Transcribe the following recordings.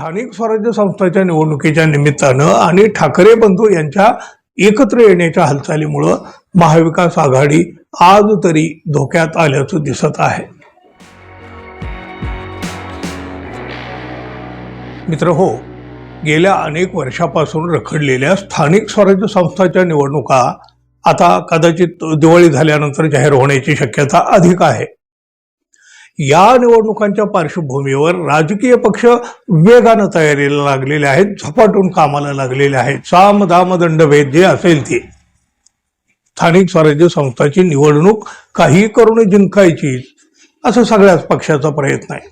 स्थानिक स्वराज्य संस्थेच्या निवडणुकीच्या निमित्तानं आणि ठाकरे बंधू यांच्या एकत्र येण्याच्या हालचालीमुळं महाविकास आघाडी आज तरी धोक्यात आल्याचं दिसत आहे. मित्र हो गेल्या अनेक वर्षापासून रखडलेल्या स्थानिक स्वराज्य संस्थांच्या निवडणुका आता कदाचित दिवाळी झाल्यानंतर जाहीर होण्याची शक्यता अधिक आहे. या निवडणुकांच्या पार्श्वभूमीवर राजकीय पक्ष वेगानं तयारीला लागलेले आहेत झपाटून कामाला लागलेले आहेत. साम दाम दंडभेद जे असेल ते. स्थानिक स्वराज्य संस्थाची निवडणूक काही करून जिंकायची असं सगळ्याच पक्षाचा प्रयत्न आहे.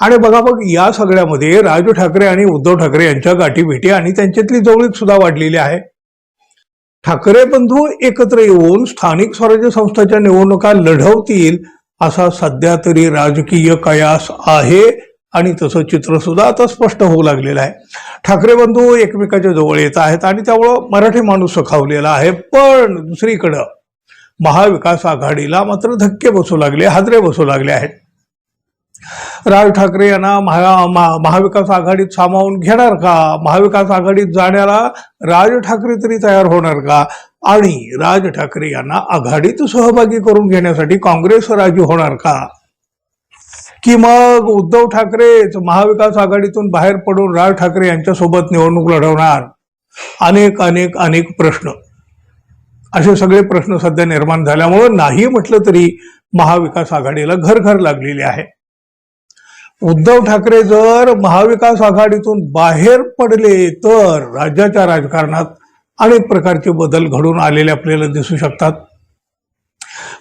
आणि बघा बघ या सगळ्यामध्ये राज ठाकरे आणि उद्धव ठाकरे यांच्या गाठीभेटी आणि त्यांच्यातली जवळीक सुद्धा वाढलेली आहे. ठाकरे बंधू एकत्र येऊन स्थानिक स्वराज्य संस्थाच्या निवडणुका लढवतील असा सध्या तरी राजकीय कयास आहे आणि तसं चित्र सुद्धा आता स्पष्ट होऊ लागलेलं आहे. ठाकरे बंधू एकमेकाच्या जवळ येत आहेत आणि त्यामुळं मराठी माणूस सखावलेला आहे पण दुसरीकडं महाविकास आघाडीला मात्र धक्के बसू लागले हादरे बसू लागले आहेत. राज ठाकरे यांना महा महा- महाविकास आघाडीत सामावून घेणार का? महाविकास आघाडीत जाण्याला राज ठाकरे तरी तयार होणार का? आणि राज ठाकरे यांना आघाडीत सहभागी करून घेण्यासाठी काँग्रेस राजी होणार का? की मग उद्धव ठाकरेच महाविकास आघाडीतून बाहेर पडून राज ठाकरे यांच्यासोबत निवडणूक लढवणार? अनेक अनेक अनेक प्रश्न. असे सगळे प्रश्न सध्या निर्माण झाल्यामुळं नाही म्हटलं तरी महाविकास आघाडीला घर घर लागलेले आहे. उद्धव ठाकरे जर महाविकास आघाडीतून बाहेर पडले तर राज्याच्या राजकारणात अनेक प्रकारचे बदल घडून आलेले आपल्याला दिसू शकतात.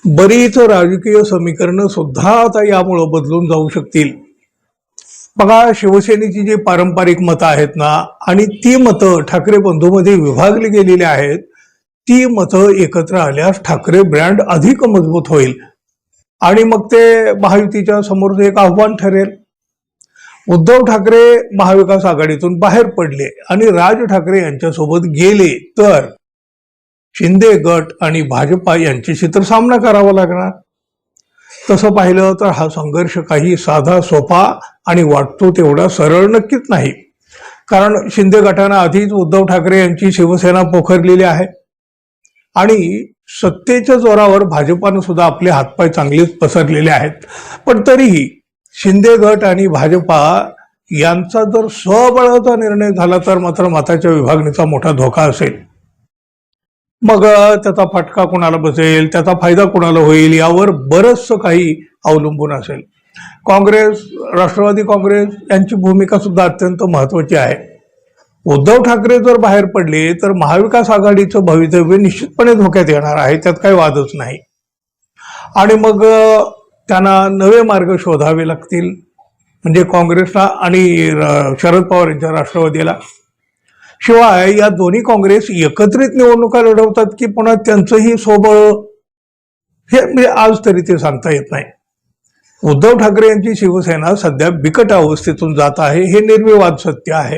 बरीच राजकीय समीकरणं सुद्धा आता यामुळं बदलून जाऊ शकतील. बघा शिवसेनेची जी पारंपरिक मतं आहेत ना आणि ती मतं ठाकरे बंधूमध्ये विभागली गेलेली आहेत ती मतं एकत्र आल्यास ठाकरे ब्रँड अधिक मजबूत होईल. आणि मग ते महायुतीच्या समोरचं एक आव्हान ठरेल. उद्धव ठाकरे महाविकास आघाडीतून बाहेर पडले आणि राज ठाकरे यांच्यासोबत गेले तर शिंदे गट आणि भाजपा यांच्याशी तर सामना करावा लागणार. तसं पाहिलं तर हा संघर्ष काही साधा सोपा आणि वाटतो तेवढा सरळ नक्कीच नाही. कारण शिंदे गटानं आधीच उद्धव ठाकरे यांची शिवसेना पोखरलेली आहे. आणि सत्तेच्या जोरावर भाजपानं सुद्धा आपले हातपाय चांगलेच पसरलेले आहेत. पण तरीही शिंदे गट आणि भाजपा यांचा जर स्वबळाचा निर्णय झाला तर मात्र मताच्या विभागणीचा मोठा धोका असेल. मग त्याचा फटका कोणाला बसेल त्याचा फायदा कोणाला होईल यावर बरंचसं काही अवलंबून असेल. काँग्रेस राष्ट्रवादी काँग्रेस यांची भूमिका सुद्धा अत्यंत महत्वाची आहे. उद्धव ठाकरे जर बाहेर पडले तर महाविकास आघाडीचं भवितव्य निश्चितपणे धोक्यात येणार आहे त्यात काही वादच नाही. आणि मग त्यांना नवे मार्ग शोधावे लागतील. म्हणजे काँग्रेसला आणि शरद पवार यांच्या राष्ट्रवादीला. शिवाय या दोन्ही काँग्रेस एकत्रित निवडणुका लढवतात की पुन्हा त्यांचंही सोबळ? हे म्हणजे आज तरी ते सांगता येत नाही. उद्धव ठाकरे यांची शिवसेना सध्या बिकट अवस्थेतून जात आहे हे निर्विवाद सत्य आहे.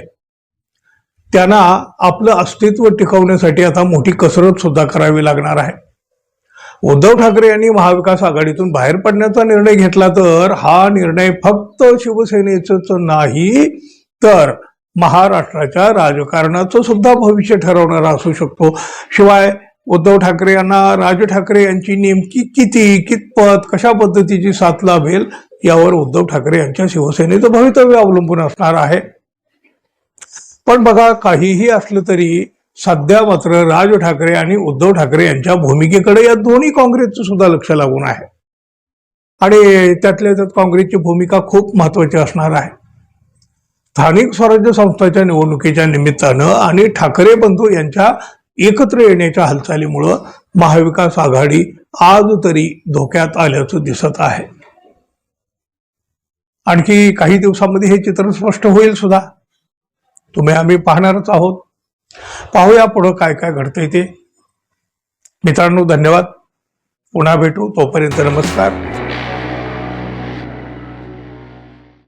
त्यांना आपलं अस्तित्व टिकवण्यासाठी आता मोठी कसरत सुद्धा करावी लागणार आहे. उद्धव ठाकरे यांनी महाविकास आघाडीतून बाहेर पडण्याचा निर्णय घेतला तर हा निर्णय फक्त शिवसेनेच नाही तर महाराष्ट्राच्या राजकारणाचं सुद्धा भविष्य ठरवणारा असू शकतो. शिवाय उद्धव ठाकरे यांना राज ठाकरे यांची नेमकी किती कितपत कशा पद्धतीची साथ लाभेल यावर उद्धव ठाकरे यांच्या शिवसेनेचं भवितव्य अवलंबून असणार आहे. पण बघा काहीही असलं तरी सध्या मात्र राज ठाकरे आणि उद्धव ठाकरे यांच्या भूमिकेकडे या दोन्ही काँग्रेसचं सुद्धा लक्ष लागून आहे. आणि त्यातल्या त्यात काँग्रेसची भूमिका खूप महत्वाची असणार आहे. स्थानिक स्वराज्य संस्थाच्या निवडणुकीच्या निमित्तानं आणि ठाकरे बंधू यांच्या एकत्र येण्याच्या हालचालीमुळं महाविकास आघाडी आज तरी धोक्यात आल्याचं दिसत आहे. आणखी काही दिवसामध्ये हे चित्र स्पष्ट होईल सुद्धा. तुम्ही आम्ही पाहणारच आहोत. पाहूया पुढं काय काय घडतंय ते. मित्रांनो धन्यवाद. पुन्हा भेटू. तोपर्यंत नमस्कार.